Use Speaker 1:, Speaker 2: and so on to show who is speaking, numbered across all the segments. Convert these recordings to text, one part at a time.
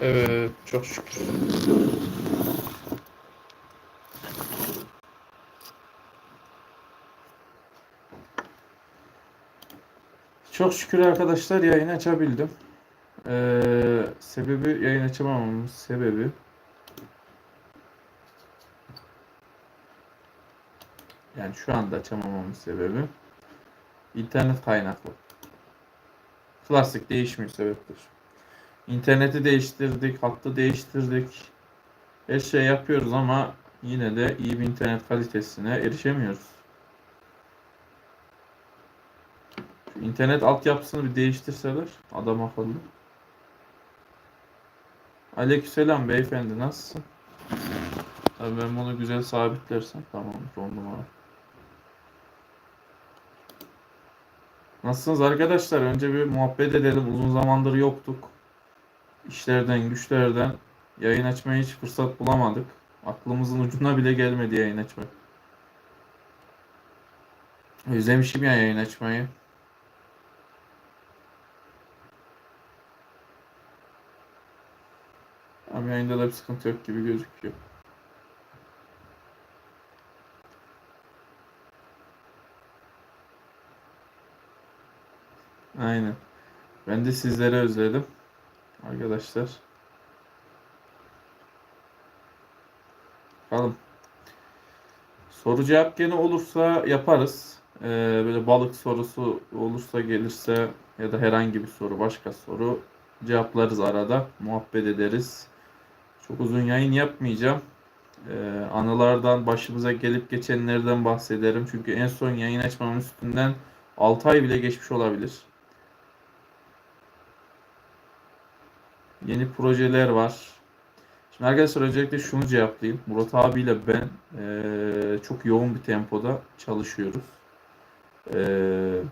Speaker 1: Evet, çok şükür. Çok şükür arkadaşlar yayın açabildim. Ee, sebebi yayın açamamamın sebebi yani şu anda açamamamın sebebi internet kaynaklı. Klasik değişmiyor sebeptir. İnterneti değiştirdik, hattı değiştirdik. Her şey yapıyoruz ama yine de iyi bir internet kalitesine erişemiyoruz. Şu internet altyapısını bir değiştirseler adam akıllı. Aleykümselam beyefendi nasılsın? Tabii ben bunu güzel sabitlersem tamamdır on numara. Nasılsınız arkadaşlar? Önce bir muhabbet edelim. Uzun zamandır yoktuk. İşlerden, güçlerden yayın açmaya hiç fırsat bulamadık. Aklımızın ucuna bile gelmedi yayın açmak. Özlemişim ya yayın açmayı. Ama yayında da bir sıkıntı yok gibi gözüküyor. Aynen. Ben de sizleri özledim. Arkadaşlar. Bakalım. Soru cevap gene olursa yaparız. Ee, böyle balık sorusu olursa gelirse ya da herhangi bir soru başka soru cevaplarız arada. Muhabbet ederiz. Çok uzun yayın yapmayacağım. Ee, anılardan başımıza gelip geçenlerden bahsederim. Çünkü en son yayın açmamın üstünden 6 ay bile geçmiş olabilir. Yeni projeler var. Şimdi arkadaşlar öncelikle şunu cevaplayayım. Murat abiyle ben eee, çok yoğun bir tempoda çalışıyoruz. Eee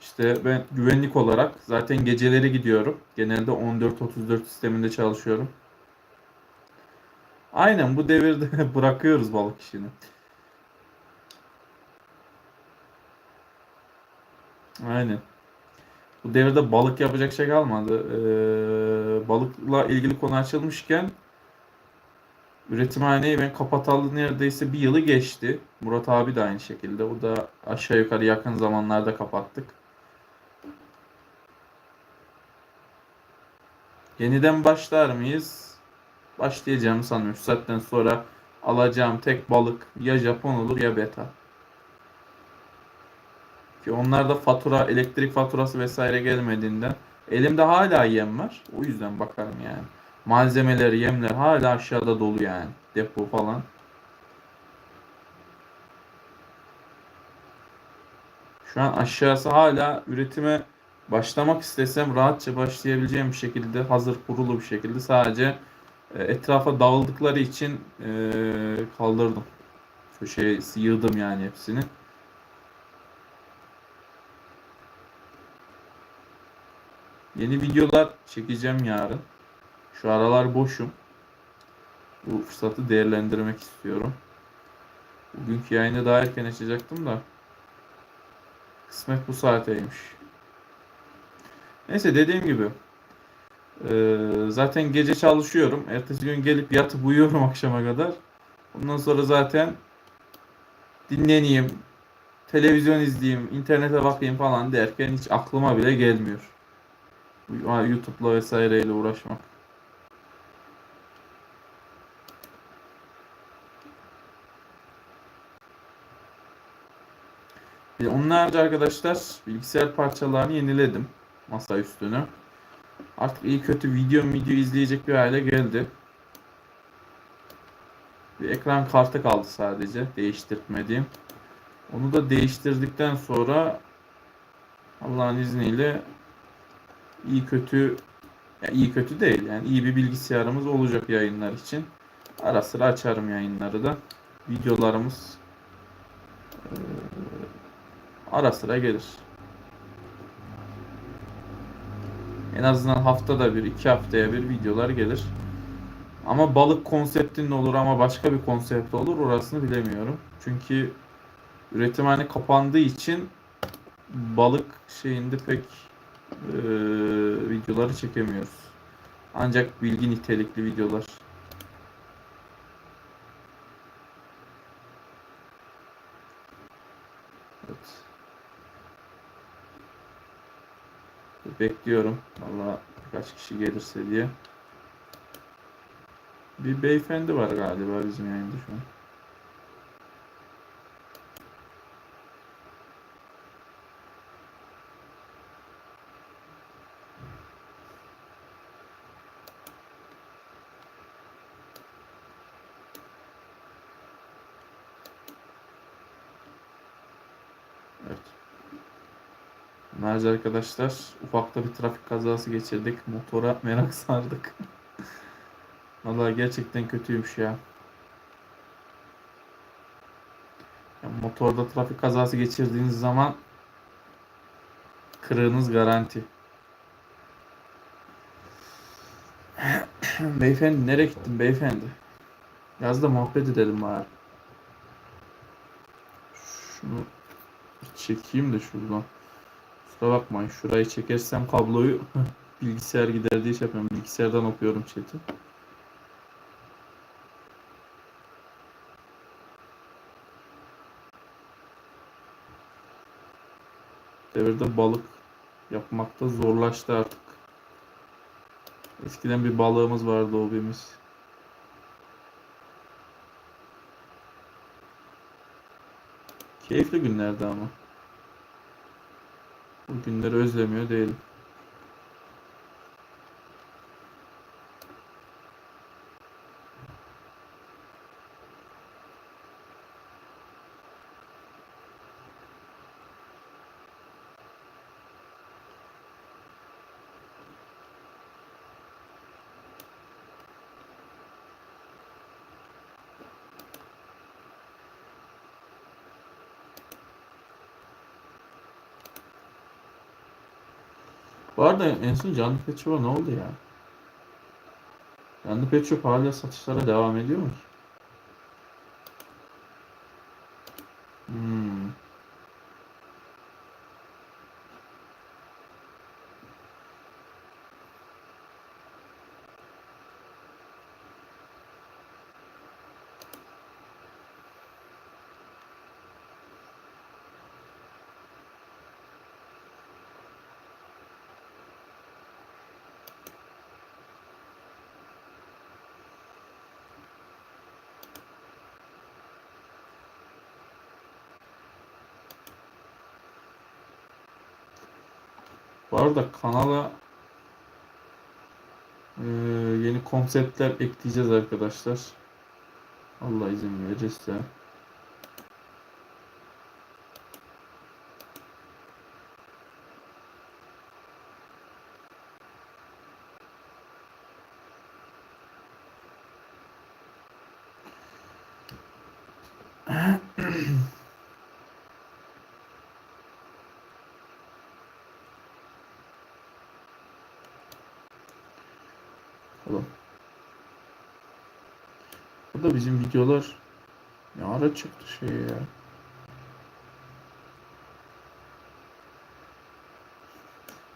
Speaker 1: işte ben güvenlik olarak zaten geceleri gidiyorum. Genelde 14-34 sisteminde çalışıyorum. Aynen bu devirde bırakıyoruz balık işini. Aynen. Bu devirde balık yapacak şey kalmadı. Ee, balıkla ilgili konu açılmışken üretimhaneyi ben kapatalı neredeyse bir yılı geçti. Murat abi de aynı şekilde. O da aşağı yukarı yakın zamanlarda kapattık. Yeniden başlar mıyız? Başlayacağımı sanıyorum. Şu saatten sonra alacağım tek balık ya Japon olur ya beta. Ki onlarda fatura, elektrik faturası vesaire gelmediğinden elimde hala yem var. O yüzden bakarım yani. Malzemeler, yemler hala aşağıda dolu yani. Depo falan. Şu an aşağısı hala üretime başlamak istesem rahatça başlayabileceğim bir şekilde hazır kurulu bir şekilde sadece e, etrafa dağıldıkları için e, kaldırdım. Şu şey yığdım yani hepsini. Yeni videolar çekeceğim yarın. Şu aralar boşum. Bu fırsatı değerlendirmek istiyorum. Bugünkü yayını daha erken açacaktım da. Kısmet bu saateymiş. Neyse dediğim gibi. e, zaten gece çalışıyorum. Ertesi gün gelip yatıp uyuyorum akşama kadar. Ondan sonra zaten dinleneyim, televizyon izleyeyim, internete bakayım falan derken hiç aklıma bile gelmiyor. YouTube'la vesaireyle uğraşmak. E, Onun harici arkadaşlar bilgisayar parçalarını yeniledim masa üstünü. Artık iyi kötü video video izleyecek bir hale geldi. Bir ekran kartı kaldı sadece değiştirmediğim. Onu da değiştirdikten sonra Allah'ın izniyle iyi kötü ya iyi kötü değil yani iyi bir bilgisayarımız olacak yayınlar için. Ara sıra açarım yayınları da. Videolarımız eee, ara sıra gelir. En azından haftada bir, iki haftaya bir videolar gelir. Ama balık konseptinin olur ama başka bir konsept olur orasını bilemiyorum. Çünkü üretimhane kapandığı için balık şeyinde pek eee, videoları çekemiyoruz. Ancak bilgi nitelikli videolar. Evet. Bekliyorum. Valla birkaç kişi gelirse diye. Bir beyefendi var galiba bizim yayında şu an. Evet. Merhaba arkadaşlar. Ufakta bir trafik kazası geçirdik. Motora merak sardık. Vallahi gerçekten kötüymüş ya. ya. Motorda trafik kazası geçirdiğiniz zaman kırığınız garanti. beyefendi nereye gittin beyefendi? Biraz da muhabbet edelim bari. Şunu çekeyim de şuradan. Kusura bakmayın. Şurayı çekersem kabloyu bilgisayar gider diye şey yapıyorum. Bilgisayardan okuyorum chat'i. Devirde balık yapmakta zorlaştı artık. Eskiden bir balığımız vardı hobimiz. Keyifli günlerdi ama. Bu günleri özlemiyor değilim. Bu arada en son Canlı Pet ne oldu ya? Canlı Pet Shop hala satışlara devam ediyor mu? Bu arada kanala eee, yeni konseptler ekleyeceğiz arkadaşlar. Allah izin verirse. Da bizim videolar ne ara çıktı şey ya.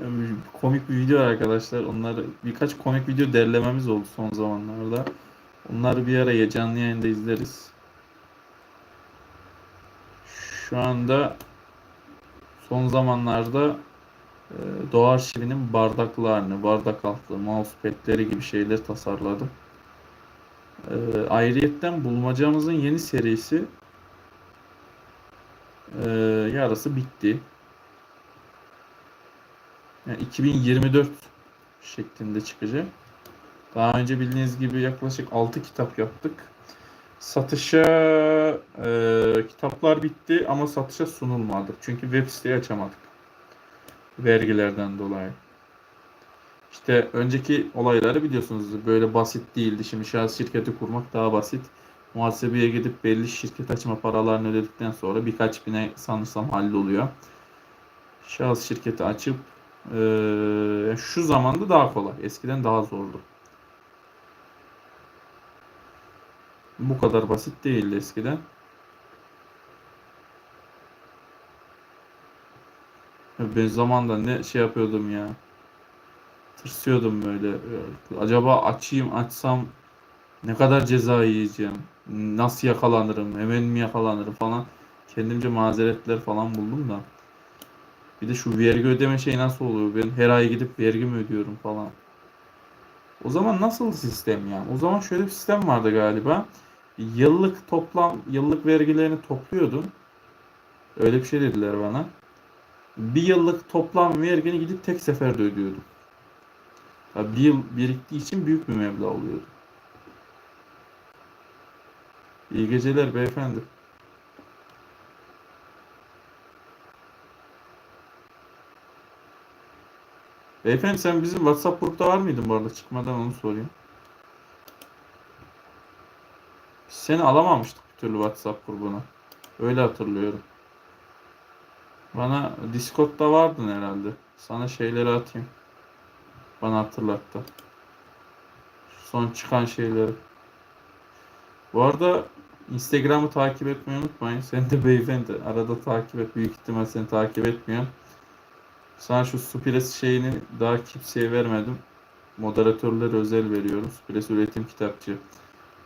Speaker 1: Yani komik bir video arkadaşlar. Onları birkaç komik video derlememiz oldu son zamanlarda. Onları bir araya canlı yayında izleriz. Şu anda son zamanlarda e, Doğa Arşivi'nin bardaklarını, bardak altı, mousepad'leri gibi şeyler tasarladım. E, ayrıyetten bulmacamızın yeni serisi e, yarısı bitti. Yani 2024 şeklinde çıkacak. Daha önce bildiğiniz gibi yaklaşık 6 kitap yaptık. Satışa e, kitaplar bitti ama satışa sunulmadı. Çünkü web siteyi açamadık. Vergilerden dolayı. İşte önceki olayları biliyorsunuz böyle basit değildi. Şimdi şahıs şirketi kurmak daha basit. Muhasebeye gidip belli şirket açma paralarını ödedikten sonra birkaç bine sanırsam halloluyor. Şahıs şirketi açıp eee, şu zamanda daha kolay. Eskiden daha zordu. Bu kadar basit değildi eskiden. Ben zamanda ne şey yapıyordum ya. Tırsıyordum böyle. Ee, Acaba açayım açsam ne kadar ceza yiyeceğim? Nasıl yakalanırım? Hemen mi yakalanırım falan. Kendimce mazeretler falan buldum da. Bir de şu vergi ödeme şey nasıl oluyor? Ben her ay gidip vergi mi ödüyorum falan. O zaman nasıl sistem ya? O zaman şöyle bir sistem vardı galiba. Yıllık toplam yıllık vergilerini topluyordun. Öyle bir şey dediler bana. Bir yıllık toplam vergini gidip tek seferde ödüyordum. Tabii bir yıl biriktiği için büyük bir meblağ oluyordu. İyi geceler beyefendi. Beyefendi sen bizim WhatsApp grupta var mıydın bu arada? Çıkmadan onu sorayım. Seni alamamıştık bir türlü WhatsApp grubuna. Öyle hatırlıyorum. Bana Discord'da vardın herhalde. Sana şeyleri atayım. Bana hatırlattı. Son çıkan şeyleri. Bu arada Instagram'ı takip etmeyi unutmayın. Sen de beyefendi arada takip et. Büyük ihtimal seni takip etmiyorum. Sana şu Supres şeyini daha kimseye vermedim. Moderatörlere özel veriyorum. Supres üretim kitapçı.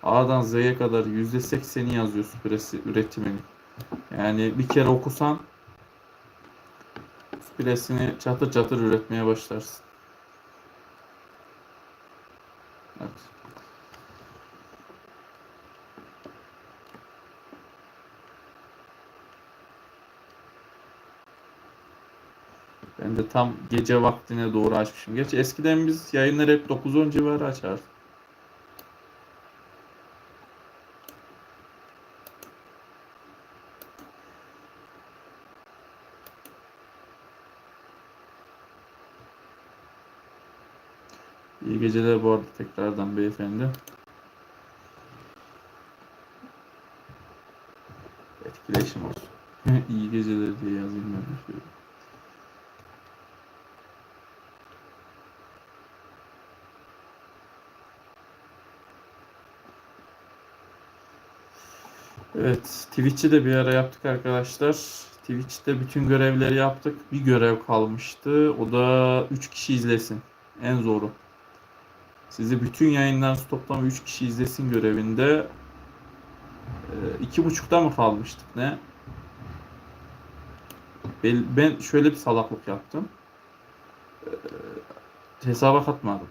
Speaker 1: A'dan Z'ye kadar %80'i yazıyor Supres üretiminin. Yani bir kere okusan Supres'ini çatır çatır üretmeye başlarsın. Evet. Ben de tam gece vaktine doğru açmışım. Gerçi eskiden biz yayınları hep 9-10 civarı açardık. İyi geceler bu arada tekrardan beyefendi. Etkileşim olsun. İyi geceler diye yazayım ben şöyle. Evet, Twitch'i de bir ara yaptık arkadaşlar. Twitch'te bütün görevleri yaptık. Bir görev kalmıştı. O da 3 kişi izlesin. En zoru. Sizi bütün yayınlarınız toplam 3 kişi izlesin görevinde. e, iki buçukta mı kalmıştık ne? Ben, şöyle bir salaklık yaptım. E, hesaba katmadım.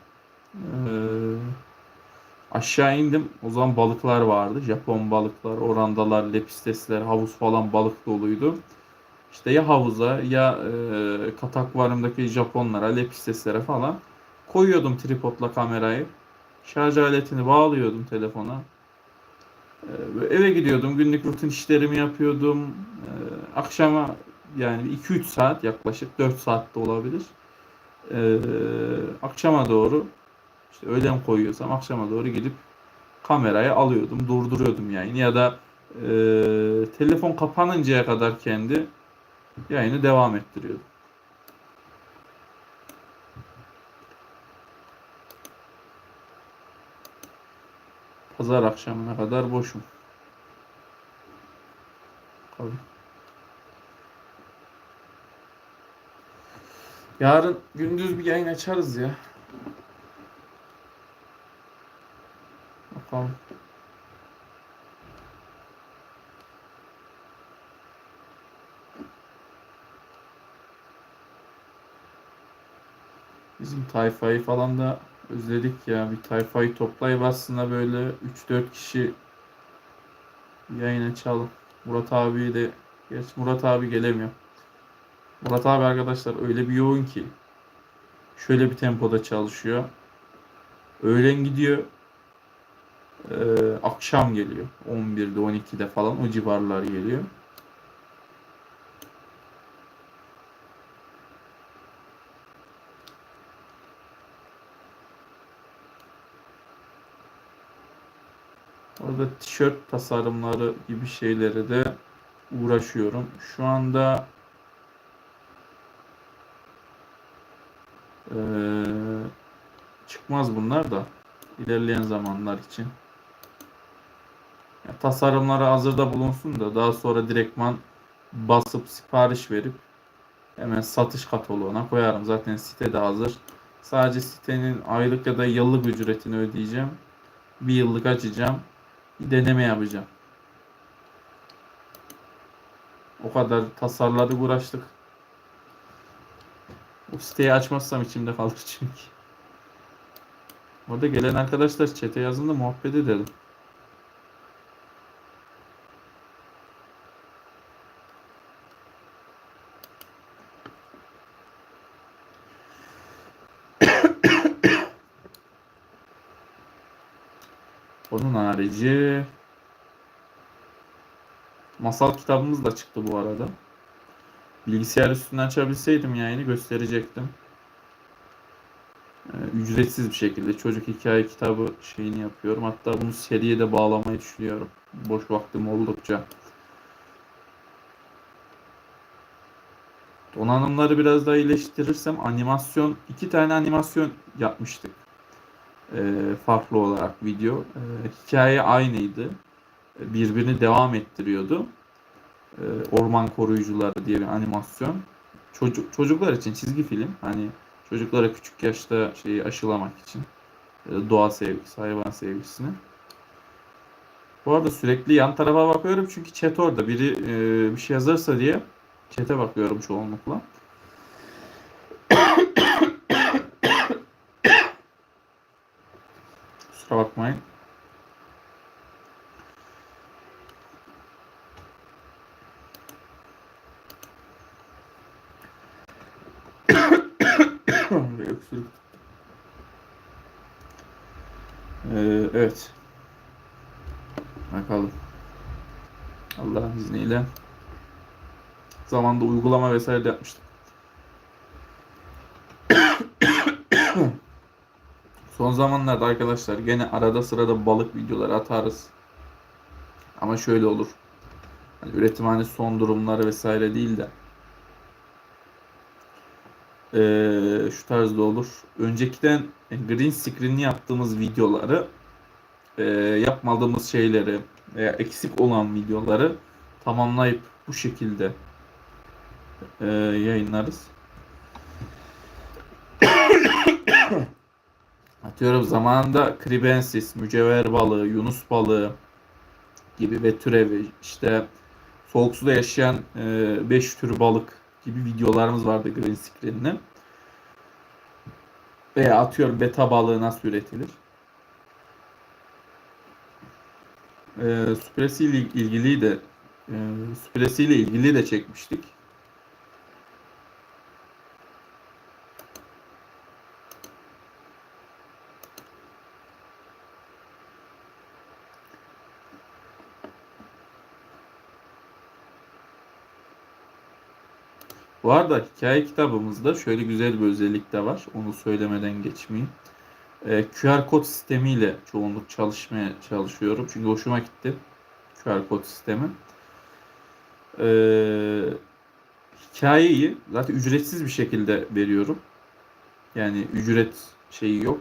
Speaker 1: E, aşağı indim. O zaman balıklar vardı. Japon balıklar, orandalar, lepistesler, havuz falan balık doluydu. İşte ya havuza ya e, kat akvaryumdaki Japonlara, lepisteslere falan koyuyordum tripodla kamerayı. Şarj aletini bağlıyordum telefona. Ee, eve gidiyordum. Günlük rutin işlerimi yapıyordum. Ee, akşama yani 2-3 saat yaklaşık 4 saatte olabilir. Ee, akşama doğru işte öğlen koyuyorsam akşama doğru gidip kamerayı alıyordum. Durduruyordum yayını ya da e, telefon kapanıncaya kadar kendi yayını devam ettiriyordum. Pazar akşamına kadar boşum. Tabii. Yarın gündüz bir yayın açarız ya. Bakalım. Bizim tayfayı falan da özledik ya. Bir tayfayı toplayıp aslında böyle 3-4 kişi yayın açalım. Murat abi de geç Murat abi gelemiyor. Murat abi arkadaşlar öyle bir yoğun ki şöyle bir tempoda çalışıyor. Öğlen gidiyor. Ee, akşam geliyor. 11'de 12'de falan o civarlar geliyor. Orada tişört tasarımları gibi şeylere de uğraşıyorum. Şu anda eee, çıkmaz bunlar da ilerleyen zamanlar için. Ya, tasarımları hazırda bulunsun da daha sonra direktman basıp sipariş verip hemen satış kataloğuna koyarım. Zaten sitede hazır Sadece sitenin aylık ya da yıllık ücretini ödeyeceğim. Bir yıllık açacağım. Deneme yapacağım. O kadar tasarladık uğraştık. O siteyi açmazsam içimde kalır çünkü. Orada gelen arkadaşlar çete yazın da muhabbet edelim. Onun harici masal kitabımız da çıktı bu arada. Bilgisayar üstünden açabilseydim yayını gösterecektim. Ee, ücretsiz bir şekilde çocuk hikaye kitabı şeyini yapıyorum. Hatta bunu seriye de bağlamayı düşünüyorum. Boş vaktim oldukça. Donanımları biraz daha iyileştirirsem animasyon iki tane animasyon yapmıştık. Ee, farklı olarak video. Ee, hikaye aynıydı. Ee, Birbirini devam ettiriyordu. Ee, Orman Koruyucuları diye bir animasyon. Çocuk çocuklar için çizgi film. Hani çocuklara küçük yaşta şeyi aşılamak için. Ee, Doğa sevgisi, hayvan sevgisini. Bu arada sürekli yan tarafa bakıyorum çünkü chat orada. Biri e, bir şey yazarsa diye chat'e bakıyorum çoğunlukla. Kusura bakmayın. Bir öksürük. Ee, evet. Bakalım. Allah'ın izniyle. Zamanda uygulama vesaire de yapmıştık. Son zamanlarda arkadaşlar gene arada sırada balık videoları atarız. Ama şöyle olur. Hani üretimhane son durumları vesaire değil de ee, şu tarzda olur. Öncekiden green screen'li yaptığımız videoları e, yapmadığımız şeyleri veya eksik olan videoları tamamlayıp bu şekilde e, yayınlarız. Atıyorum zamanında kribensis, mücevher balığı, yunus balığı gibi ve türevi işte soğuk suda yaşayan 5 e, tür balık gibi videolarımız vardı green screen'le. Veya atıyorum beta balığı nasıl üretilir. E, Süpresi ile ilgili de e, Süpresi ile ilgili de çekmiştik. Bu arada hikaye kitabımızda şöyle güzel bir özellik de var. Onu söylemeden geçmeyeyim. Ee, QR kod sistemiyle çoğunluk çalışmaya çalışıyorum. Çünkü hoşuma gitti QR kod sistemi. Ee, hikayeyi zaten ücretsiz bir şekilde veriyorum. Yani ücret şeyi yok.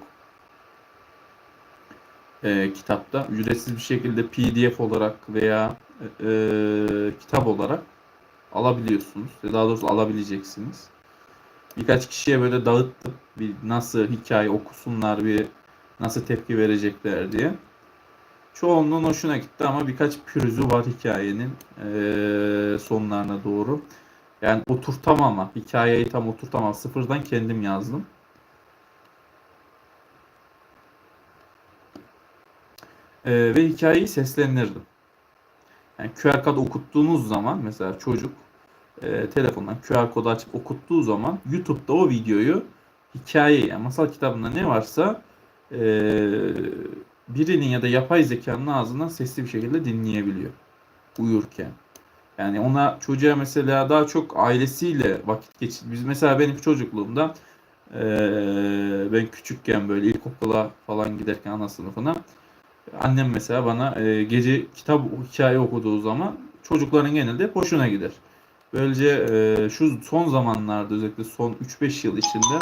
Speaker 1: Ee, kitapta ücretsiz bir şekilde PDF olarak veya e, e, kitap olarak alabiliyorsunuz. Daha doğrusu alabileceksiniz. Birkaç kişiye böyle dağıttım. Bir nasıl hikaye okusunlar, bir nasıl tepki verecekler diye. Çoğunluğun hoşuna gitti ama birkaç pürüzü var hikayenin sonlarına doğru. Yani oturtamama, hikayeyi tam oturtamam. Sıfırdan kendim yazdım. Ee, ve hikayeyi seslendirdim. Yani QR kod okuttuğunuz zaman mesela çocuk e, telefondan QR kodu açıp okuttuğu zaman YouTube'da o videoyu hikaye yani masal kitabında ne varsa e, birinin ya da yapay zekanın ağzından sesli bir şekilde dinleyebiliyor uyurken. Yani ona çocuğa mesela daha çok ailesiyle vakit geçir. Biz mesela benim çocukluğumda e, ben küçükken böyle ilkokula falan giderken ana sınıfına annem mesela bana e, gece kitap hikaye okuduğu zaman çocukların genelde hoşuna gider. Böylece e, şu son zamanlarda özellikle son 3-5 yıl içinde